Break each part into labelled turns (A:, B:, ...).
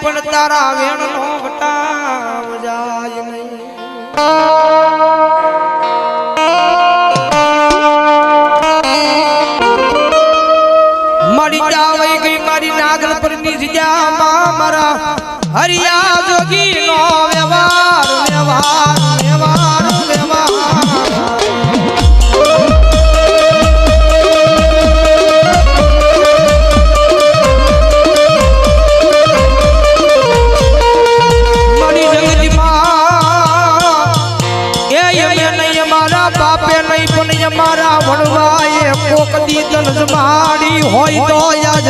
A: પણ તારા વેણ નો વટાવ જાય નહીં. મારી જાવાઈ ગઈ મારી નાગર પરની જગ્યામાં મારા હરિયા જોગી નો વ્યવહાર વ્યવહાર. હોય તો આજ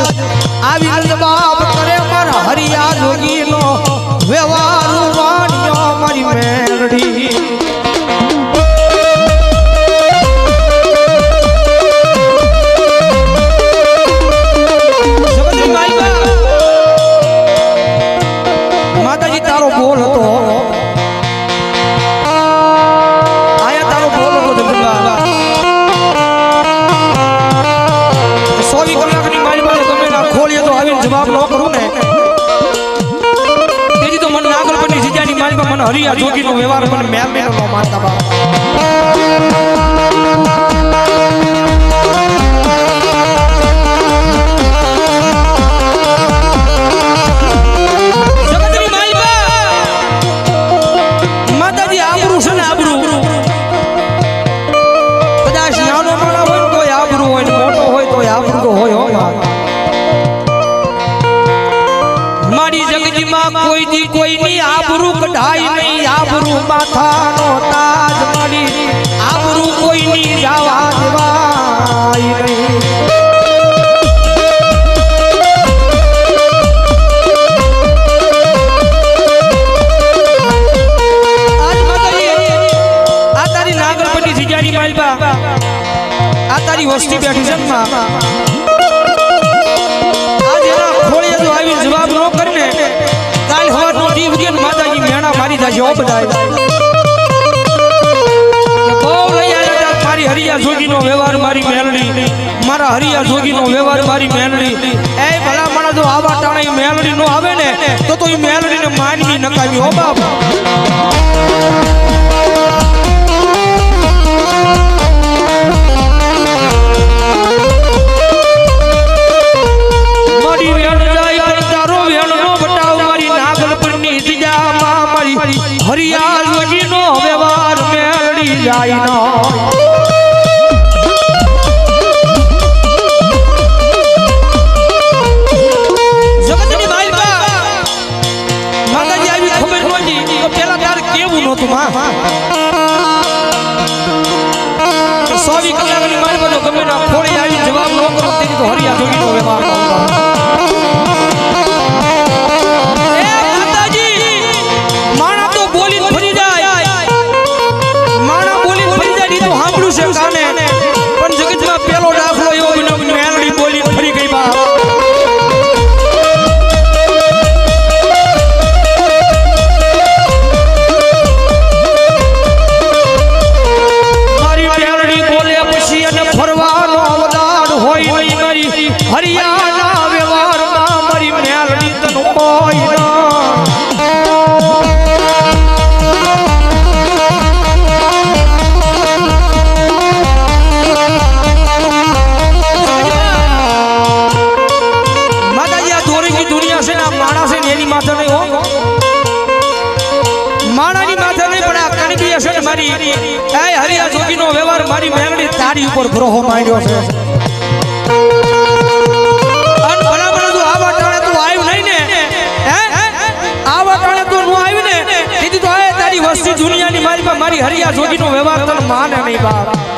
A: આવી બાપ કરે મારા હરિયા જોગીનો આટલી વસ્તી બેઠી છે ઓ બધા મારી હરિયા વ્યવહાર મારી મેલડી. મારા હરિયા જોગીનો વ્યવહાર મારી મેલડી. એ ભલા માણસ આવા ટાણે મેલડી નો આવે ને, તો તો એ મેલડીને માનવી નકામી, હો બાપ. માંડ્યો છે. વસ્તી દુનિયાની મારી મારી હરિયા જોગીનો વ્યવહાર તને માને નહીં બાપ.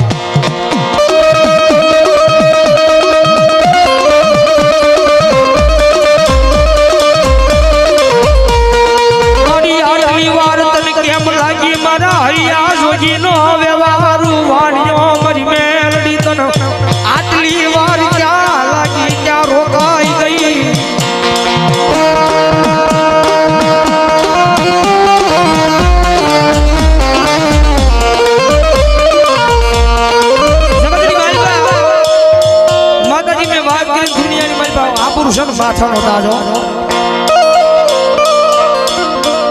A: તાજું છે ને માથાનો તાજો.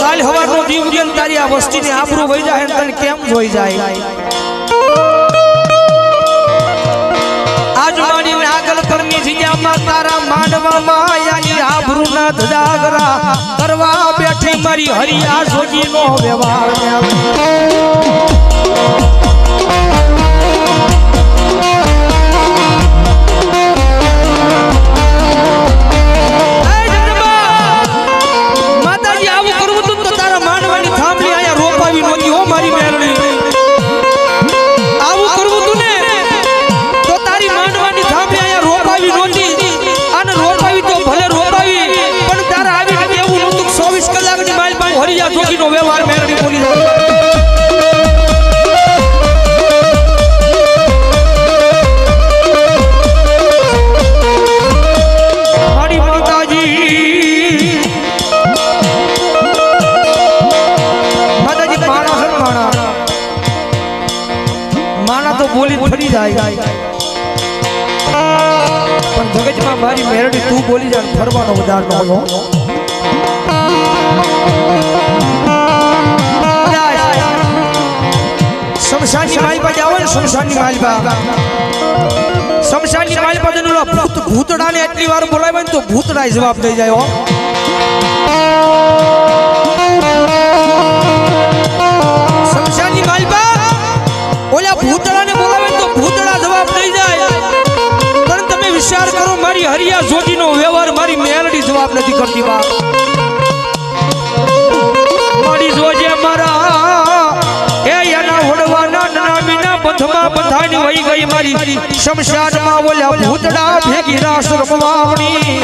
A: કાલ હવારનો દીવ જન તારી આ વસ્તીની આબરૂ વહી જાય ને તને કેમ જોઈ જાય? આજમાની આગળ કરની જગ્યામાં તારા માંડવામાં આની આબરૂ ના ધજાગરા કરવા બેઠી મારી હરિયા જોગીનો વ્યવહાર. બોલી જાય ફરવાનો વધારનો હોય શમશાનની માલપા જાવ ને શમશાનની માલપા શમશાનની માલપા જન ભૂત ભૂતડાને એટલી વાર બોલાવે ને તો ભૂતડા જવાબ દઈ જાય કરતી બા મારી જોજે મારા. એ એના ઉડવાના નામીના પથમાં પથાની વહી ગઈ મારી. શમશાનમાં ઓલા ભૂતડા ભેગી રાસ રમવાણી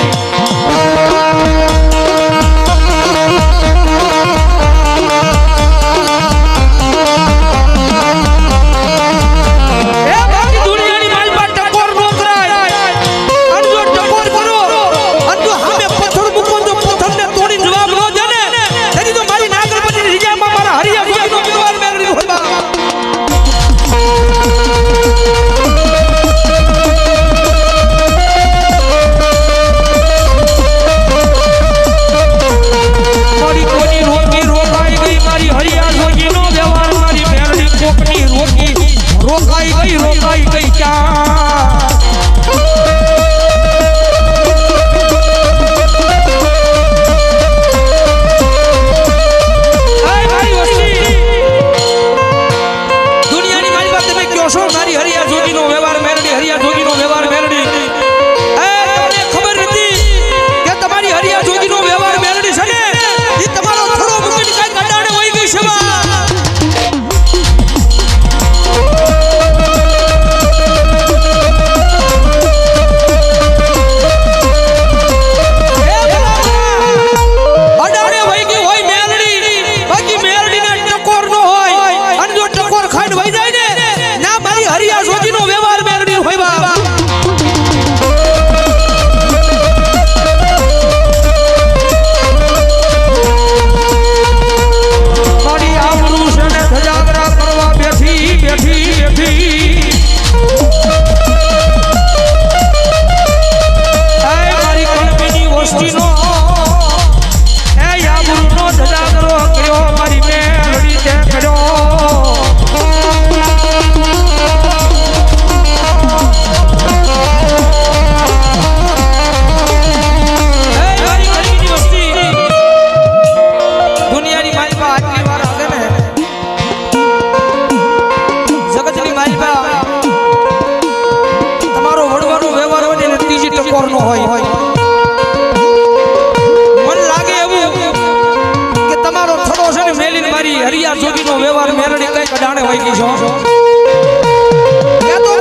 A: મારી હરિયા સુધીનો વ્યવહાર મેરડી કઈ કડાણે હોય ગઈ છો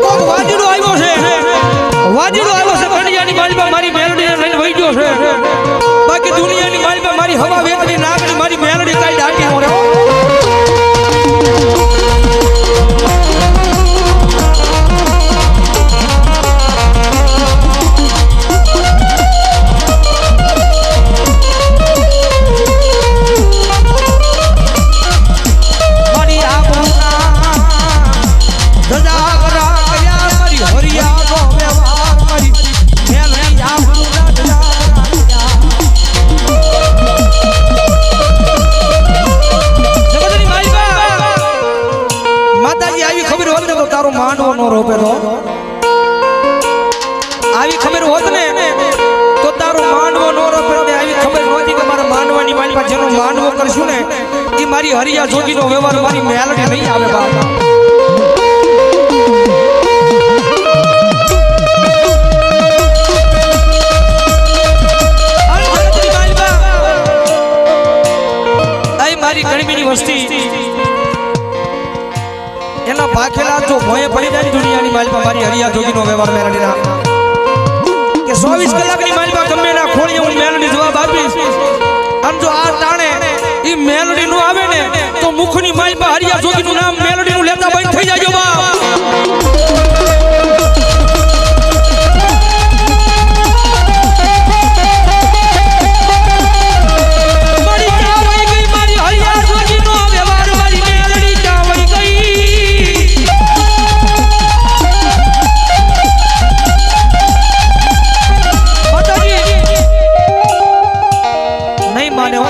A: તો વાજીડો આવ્યો છે. વાજીડો આવ્યો છે. કણિયાની માલમાં મારી મેરડીને લઈને વહી ગયો છે. બાકી દુનિયાની બાજુમાં મારી હવા વેતની નાગની મારી મેરડી કઈ દાટી હું કરશું ને એ મારી હરિયા જોગીનો વ્યવહાર, મારી મેલડી નહીં આવે બાપા. એના ભાખેલા જો ભોંયે પડી જાય ને દુનિયાની માલિકા મારી હરિયા જોગીનો વ્યવહાર કે 24 કલાકની માલમાં ગમે એના ખોળીએ હું મેલડી જવાબ આપીશ. અને જો આ તાણે મેલડી નું આવે ને, તો મુખની માલિકા હરિયા જોગીનું નામ મેલડી નું લેતા બંધ થઈ જાય બા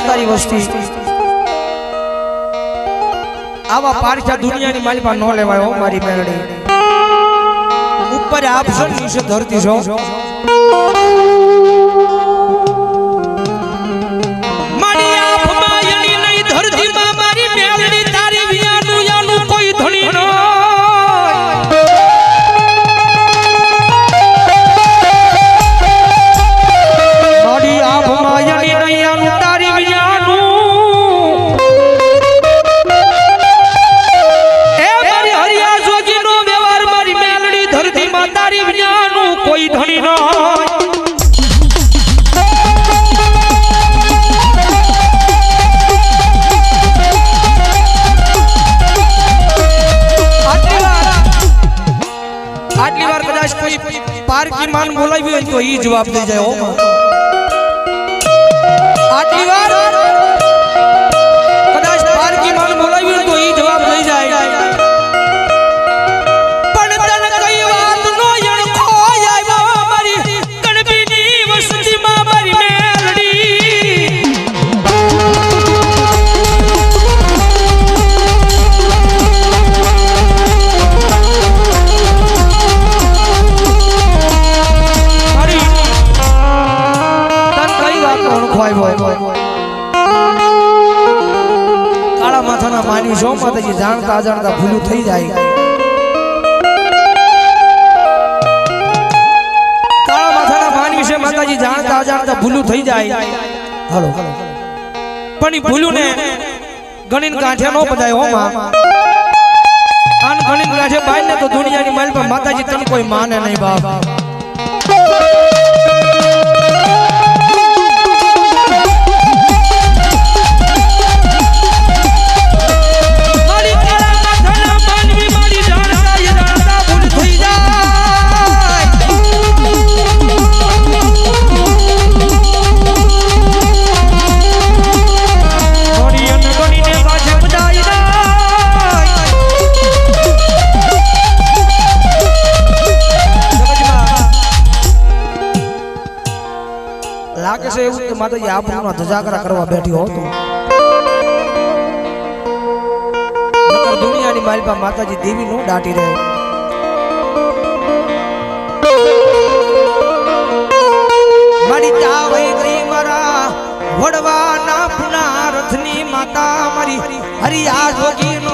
A: તારી ક્યાં આવા પારખા દુનિયાની માલિકા ન લેવાય હો મારી મેલડી ઉપર આપ છો ને ધરતી છો જવાબ દઈ જાય આટલી વાર અણખો કાળા માથાના માની જો માતાજી જાણતા અજાણતા ભૂલું થઈ જાય. કાળા માથાના માની છે માતાજી જાણતા અજાણતા ભૂલું થઈ જાય. હલો. પણ એ ભૂલું ને ગણીને કાંઠે નો બધાય હો માં. આન ગણીને કાંઠે બાઈ ને તો દુનિયાની માલ પર માતાજી તને કોઈ માને નહીં બાપ. લાગે છે એવું કે માતાજી આપણું ધજાગરા કરવા બેઠી હોતો. દુનિયાની માલપા માતાજી દેવી નું દાટી રહે. મારી ચા વહી ગઈ મારા વડવાના પુના રથની માતા મારી હરિયા જોગીનો